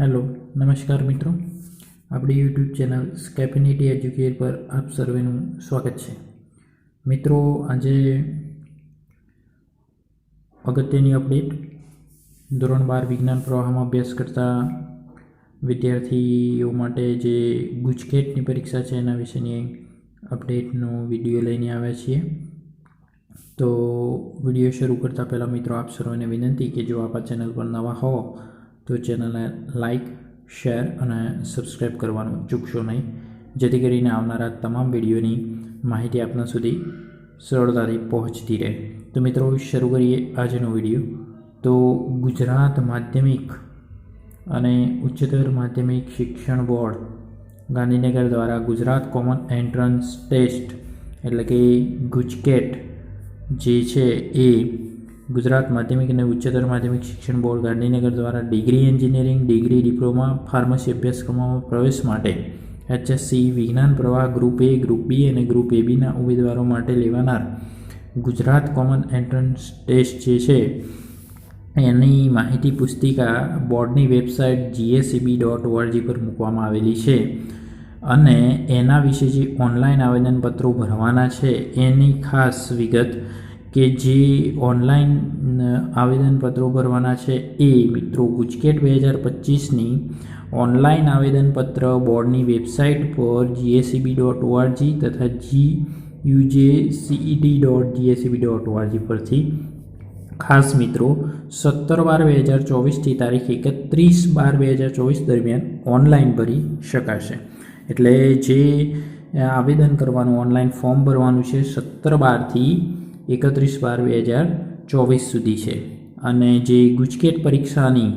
Hello, નમસ્કાર મિત્રો. આપણી યુટ્યુબ ચેનલ સ્કેપિનિટી એજ્યુકેટ પર આપ સર્વેનું સ્વાગત છે. મિત્રો, આજે અગત્યની અપડેટ. ધોરણ બાર વિજ્ઞાન પ્રવાહમાં અભ્યાસ કરતા વિદ્યાર્થીઓ માટે જે ગુજકેટની પરીક્ષા છે, એના વિશેની અપડેટનો વીડિયો લઈને આવ્યા છીએ. તો વીડિયો શરૂ કરતાં પહેલાં મિત્રો, આપ સર્વેને વિનંતી કે જો આપ ચેનલ પર નવા હો તો ચેનલને લાઇક શેર અને સબસ્ક્રાઈબ કરવાનું ચૂકશો નહીં. જેથી કરીને આવનારા તમામ વિડીયોની માહિતી આપના સુધી સરળતાથી પહોંચતી રહે. તો મિત્રો, શરૂ કરીએ આજનો વીડિયો. તો ગુજરાત માધ્યમિક અને ઉચ્ચતર માધ્યમિક શિક્ષણ બોર્ડ ગાંધીનગર દ્વારા ગુજરાત કોમન એન્ટ્રન્સ ટેસ્ટ, એટલે કે ગુજકેટ, જે છે એ ગુજરાત માધ્યમિક અને ઉચ્ચતર માધ્યમિક શિક્ષણ બોર્ડ ગાંધીનગર દ્વારા degree engineering, degree diploma, pharmacy અભ્યાસક્રમોમાં પ્રવેશ માટે એચએસસી વિજ્ઞાન પ્રવાહ ગ્રુપ એ, ગ્રુપ બી અને ગ્રુપ એ બીના ઉમેદવારો માટે લેવાનાર ગુજરાત કોમન એન્ટ્રન્સ ટેસ્ટ જે છે, એની માહિતી પુસ્તિકા બોર્ડની વેબસાઇટ જીએસસીબી ડોટ ઓઆરજી પર મૂકવામાં આવેલી છે અને એના વિશે જે ઓનલાઈન આવેદનપત્રો ભરવાના છે, એની ખાસ વિગત કે જે ઓનલાઈન આવેદનપત્રો ભરવાના છે એ મિત્રો ગુજકેટ બે હજાર પચીસની ઓનલાઈન આવેદનપત્ર બોર્ડની વેબસાઇટ પર જીએસસીબી ડોટ ઓઆરજી તથા G UJ CED dot GSCB dot org પરથી. ખાસ મિત્રો, સત્તર બાર બે હજાર ચોવીસથી તારીખ એકત્રીસ બાર બે હજાર ચોવીસ દરમિયાન ઓનલાઈન ભરી શકાશે. એટલે જે આવેદન કરવાનું, ઓનલાઈન ફોર્મ ભરવાનું છે, સત્તર બારથી એકત્રીસ બાર બે હજાર ચોવીસ સુધી છે. અને જે ગુજકેટ પરીક્ષાની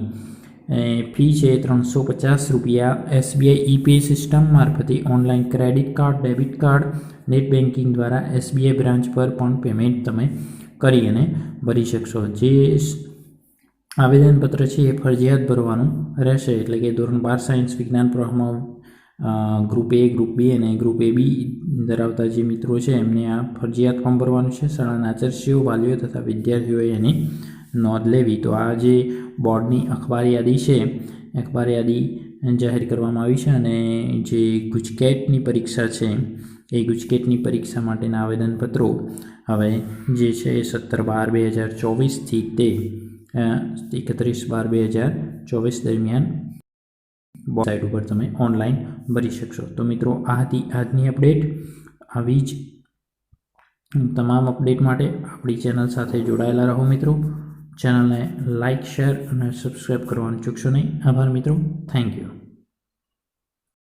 ફી છે ત્રણસો પચાસ રૂપિયા. એસબીઆઈ ઈપે સિસ્ટમ મારફતે online credit card, debit card, net banking દ્વારા એસબીઆઈ બ્રાન્ચ પર પણ પેમેન્ટ તમે કરી અને ભરી શકશો. જે આવેદનપત્ર છે એ ફરજિયાત ભરવાનું રહેશે, એટલે કે ધોરણ બાર સાયન્સ વિજ્ઞાન પ્રવાહમાં ગ્રુપ એ ગ્રુપ બી અને ગ્રુપ એ બી ધરાવતા જે મિત્રો છે, એમને આ ફરજિયાત ફોર્મ ભરવાનું છે. શાળાના આચાર્યશ્રીઓ, વાલીઓ તથા વિદ્યાર્થીઓએ એની નોંધ લેવી. તો આ જે બોર્ડની અખબાર યાદી છે, અખબાર યાદી જાહેર કરવામાં આવી છે અને જે ગુજકેટની પરીક્ષા છે, એ ગુજકેટની પરીક્ષા માટેના આવેદનપત્રો હવે જે છે એ સત્તર બાર બે હજાર ચોવીસથી તે એકત્રીસ બાર બે હજાર ચોવીસ દરમિયાન સાઇટ ઉપર તમે ઓનલાઈન ભરી શકશો. તો મિત્રો, આ હતી આજની અપડેટ. આવી જ તમામ અપડેટ માટે આપણી ચેનલ સાથે જોડાયેલા રહો મિત્રો. ચેનલને લાઇક શેર અને સબસ્ક્રાઈબ કરવાનું ચૂકશો નહીં. આભાર મિત્રો. Thank you.